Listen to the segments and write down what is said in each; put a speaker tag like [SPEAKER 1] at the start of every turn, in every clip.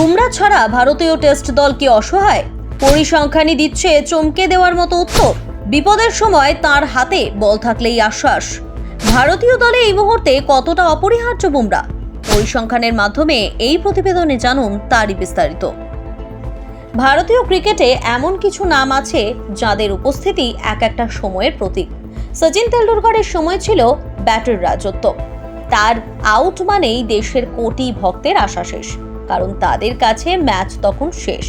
[SPEAKER 1] বুমরা ছাড়া ভারতীয় টেস্ট দল কি অসহায়? পরিসংখ্যানই দিচ্ছে চমকে দেওয়ার মতো উত্তর। বিপদের সময় তার হাতে বল থাকলেই আশ্বাস। ভারতীয় দলে এই মুহূর্তে কতটা অপরিহার্য বুমরা? পরিসংখ্যানের মাধ্যমে এই প্রতিবেদনে জানুন তারই বিস্তারিত। ভারতীয় ক্রিকেটে এমন কিছু নাম আছে যাদের উপস্থিতি এক একটা সময়ের প্রতীক। সচিন তেন্ডুলকরের সময় ছিল ব্যাটের রাজত্ব। তার আউট মানেই দেশের কোটি ভক্তের আশা শেষ। কারণ তাদের কাছে ম্যাচ তখন শেষ।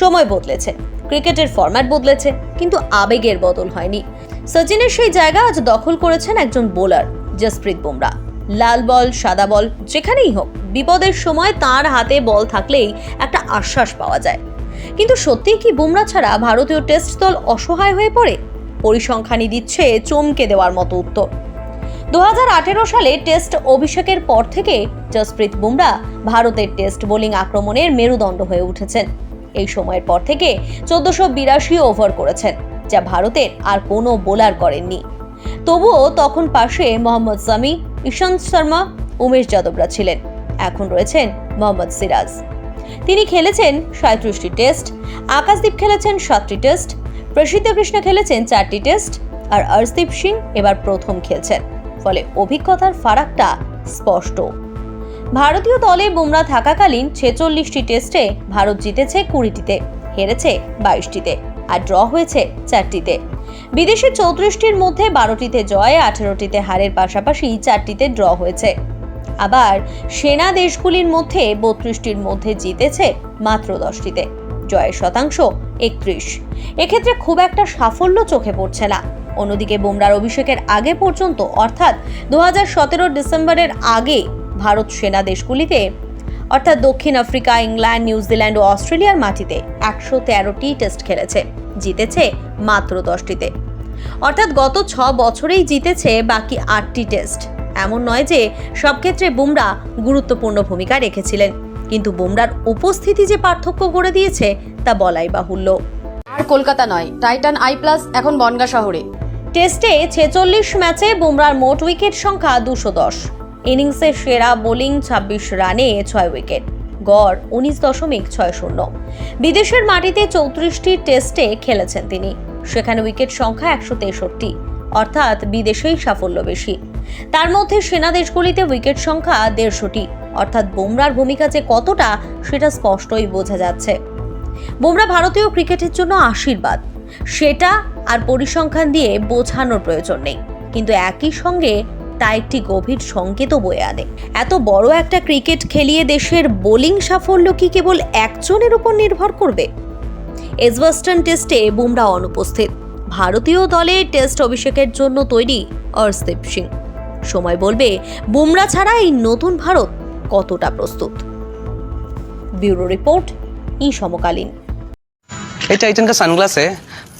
[SPEAKER 1] সময় বদলেছে, ক্রিকেটের ফরম্যাট বদলেছে, কিন্তু আবেগের বদল হয়নি। সচিনের সেই জায়গা আজ দখল করেছেন একজন বোলার জসপ্রীত বুমরা। লাল বল, সাদা বল, যেখানেই হোক, বিপদের সময় তার হাতে বল থাকলেই একটা আশ্বাস পাওয়া যায়। কিন্তু সত্যিই কি বুমরা ছাড়া ভারতীয় টেস্ট দল অসহায় হয়ে পড়ে? পরিসংখ্যানই দিচ্ছে চমকে দেওয়ার মতো উত্তর। দু হাজার আঠেরো সালে টেস্ট অভিষেকের পর থেকে জসপ্রীত বুমরা ভারতের টেস্ট বোলিং আক্রমণের মেরুদণ্ড হয়ে উঠেছেন। এই সময়ের পর থেকে চোদ্দশো বিরাশি ওভার করেছেন, যা ভারতের আর কোনো বোলার করেননি। তবুও তখন পাশে মোহাম্মদ সামি, ঈশান্ত শর্মা, উমেশ যাদবরা ছিলেন। এখন রয়েছেন মোহাম্মদ সিরাজ। তিনি খেলেছেন সাঁত্রিশটি টেস্ট, আকাশদীপ খেলেছেন সাতটি টেস্ট, প্রসিদ্ধ কৃষ্ণ খেলেছেন চারটি টেস্ট, আর অর্শদীপ সিং এবার প্রথম খেলছেন। ফলে অভিজ্ঞতার ফারাকটা স্পষ্ট। ভারতীয় দলে বুমরা থাকাকালীন ছেচল্লিশটি টেস্টে ভারত জিতেছে কুড়িটিতে, হেরেছে বাইশটিতে আর ড্র হয়েছে চারটিতে। বিদেশি চৌত্রিশটির মধ্যে বারোটিতে জয়, আঠেরোটিতে হারের পাশাপাশি চারটিতে ড্র হয়েছে। আবার সেনা দেশগুলির মধ্যে বত্রিশটির মধ্যে জিতেছে মাত্র দশটিতে, জয়ের শতাংশ একত্রিশ। এক্ষেত্রে খুব একটা সাফল্য চোখে পড়ছে না। অন্যদিকে বুমরার অভিষেকের আগে পর্যন্ত, অর্থাৎ দু হাজার সতেরো ডিসেম্বরের আগে ভারত সেনা দেশগুলিতে, অর্থাৎ দক্ষিণ আফ্রিকা, ইংল্যান্ড, নিউজিল্যান্ড ও অস্ট্রেলিয়ার মাটিতে একশো তেরোটি টেস্ট খেলেছে, জিতেছে মাত্র দশটিতে। অর্থাৎ গত ছ বছরেই জিতেছে বাকি আটটি টেস্ট। এমন নয় যে সব ক্ষেত্রে বুমরা গুরুত্বপূর্ণ ভূমিকা রেখেছিলেন, কিন্তু বুমরার উপস্থিতি যে পার্থক্য করে দিয়েছে তা বলাই বাহুল্য।
[SPEAKER 2] আর কলকাতা নয়, টাইটান আই প্লাস এখন বনগা শহরে।
[SPEAKER 1] টেস্টে ছেচল্লিশ ম্যাচে বুমরার মোট উইকেট সংখ্যা দুশো দশ। ইনিংসে সেরা বোলিং ছাব্বিশ রানে ছয় উইকেট। গড় উনিশ দশমিক ছয় শূন্য। বিদেশের মাটিতে চৌত্রিশটি টেস্টে খেলেছেন তিনি। সেখানে উইকেট সংখ্যা একশো তেষট্টি। অর্থাৎ বিদেশেই সাফল্য বেশি। তার মধ্যে সেনা দেশগুলিতে উইকেট সংখ্যা দেড়শোটি। অর্থাৎ বুমরার ভূমিকা যে কতটা, সেটা স্পষ্টই বোঝা যাচ্ছে। বুমরা ভারতীয় ক্রিকেটের জন্য আশীর্বাদ। সেটা আর পরিসংখ্যান দিয়ে বোঝানোর প্রয়োজন নেই। কিন্তু একই সঙ্গে তা একটি গভীর সংকেতও বয়ে আনে। এত বড় একটা ক্রিকেট খেলিয়ে দেশের বোলিং সাফল্য কি কেবল একজনের উপর নির্ভর করবে? এজবাস্টন টেস্টে বুমরা অনুপস্থিত। ভারতীয় দলে টেস্ট অভিষেকের জন্য তৈরি অর্শদীপ সিং। সময় বলবে, বুমরা ছাড়া এই নতুন ভারত কতটা প্রস্তুত? ব্যুরো রিপোর্ট, ই সমকালীন।
[SPEAKER 3] এটা টাইটন কা সানগ্লাস